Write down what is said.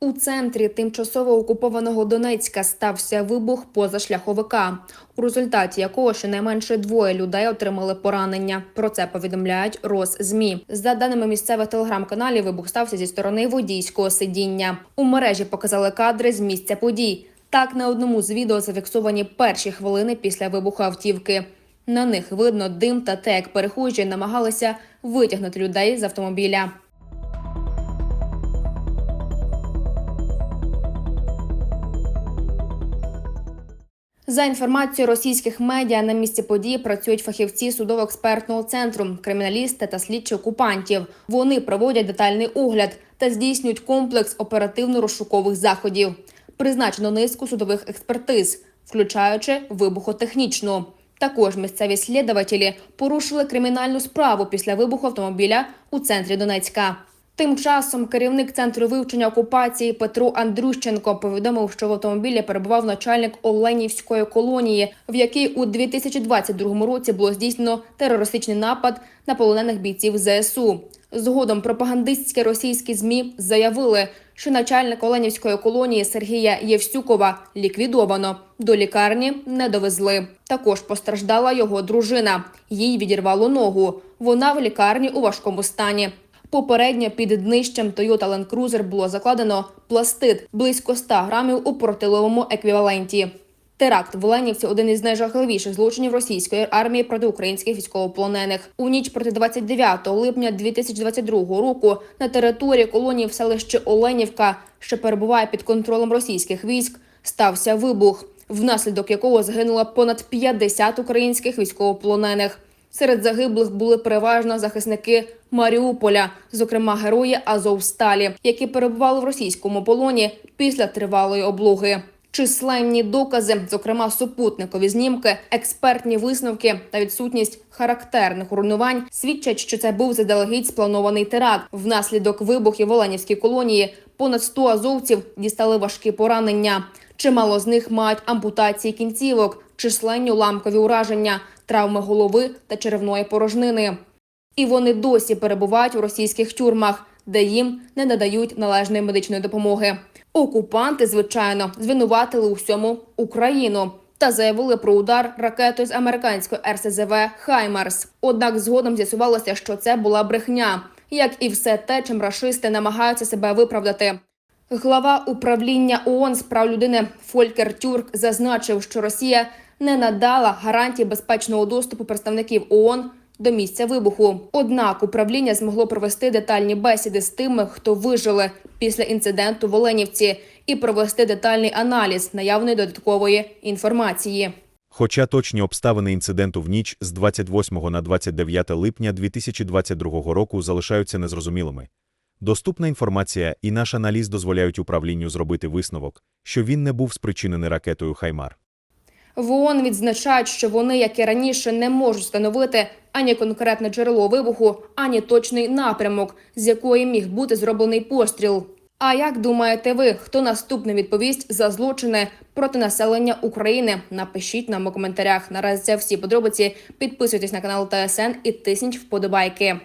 У центрі тимчасово окупованого Донецька стався вибух позашляховика, у результаті якого щонайменше двоє людей отримали поранення. Про це повідомляють Росзмі. За даними місцевих телеграм-каналів, вибух стався зі сторони водійського сидіння. У мережі показали кадри з місця подій. Так на одному з відео зафіксовані перші хвилини після вибуху автівки. На них видно дим та те, як перехожі намагалися витягнути людей з автомобіля. За інформацією російських медіа, на місці події працюють фахівці судово-експертного центру, криміналісти та слідчі окупантів. Вони проводять детальний огляд та здійснюють комплекс оперативно-розшукових заходів. Призначено низку судових експертиз, включаючи вибухотехнічну. Також місцеві слідователі порушили кримінальну справу після вибуху автомобіля у центрі Донецька. Тим часом керівник центру вивчення окупації Петро Андрющенко повідомив, що в автомобілі перебував начальник Оленівської колонії, в якій у 2022 році було здійснено терористичний напад на полонених бійців ЗСУ. Згодом пропагандистські російські змі заявили, що начальник Оленівської колонії Сергія Євсюкова ліквідовано. До лікарні не довезли. Також постраждала його дружина. Їй відірвало ногу. Вона в лікарні у важкому стані. Попередньо під днищем Toyota Land Cruiser було закладено пластид близько 100 грамів у протиловому еквіваленті. Теракт в Оленівці – один із найжахливіших злочинів російської армії проти українських військовополонених. У ніч проти 29 липня 2022 року на території колонії в селищі Оленівка, що перебуває під контролем російських військ, стався вибух, внаслідок якого загинуло понад 50 українських військовополонених. Серед загиблих були переважно захисники Маріуполя, зокрема герої Азовсталі, які перебували в російському полоні після тривалої облоги. Численні докази, зокрема супутникові знімки, експертні висновки та відсутність характерних руйнувань, свідчать, що це був заздалегідь спланований теракт. Внаслідок вибухів в Оленівській колонії понад 100 азовців дістали важкі поранення. Чимало з них мають ампутації кінцівок, численні уламкові ураження, травми голови та черевної порожнини. І вони досі перебувають у російських тюрмах, де їм не надають належної медичної допомоги. Окупанти, звичайно, звинуватили у всьому Україну та заявили про удар ракетою з американської РСЗВ Хаймарс. Однак згодом з'ясувалося, що це була брехня, як і все те, чим рашисти намагаються себе виправдати. Глава управління ООН з прав людини Фолькер Тюрк зазначив, що Росія не надала гарантій безпечного доступу представників ООН до місця вибуху. Однак управління змогло провести детальні бесіди з тими, хто вижили після інциденту в Оленівці, і провести детальний аналіз наявної додаткової інформації. Хоча точні обставини інциденту в ніч з 28 на 29 липня 2022 року залишаються незрозумілими. Доступна інформація і наш аналіз дозволяють управлінню зробити висновок, що він не був спричинений ракетою Хаймар. В ООН відзначають, що вони, як і раніше, не можуть встановити ані конкретне джерело вибуху, ані точний напрямок, з якої міг бути зроблений постріл. А як думаєте ви, хто наступний відповість за злочини проти населення України? Напишіть нам у коментарях. Наразі це всі подробиці. Підписуйтесь на канал ТСН і тисніть вподобайки.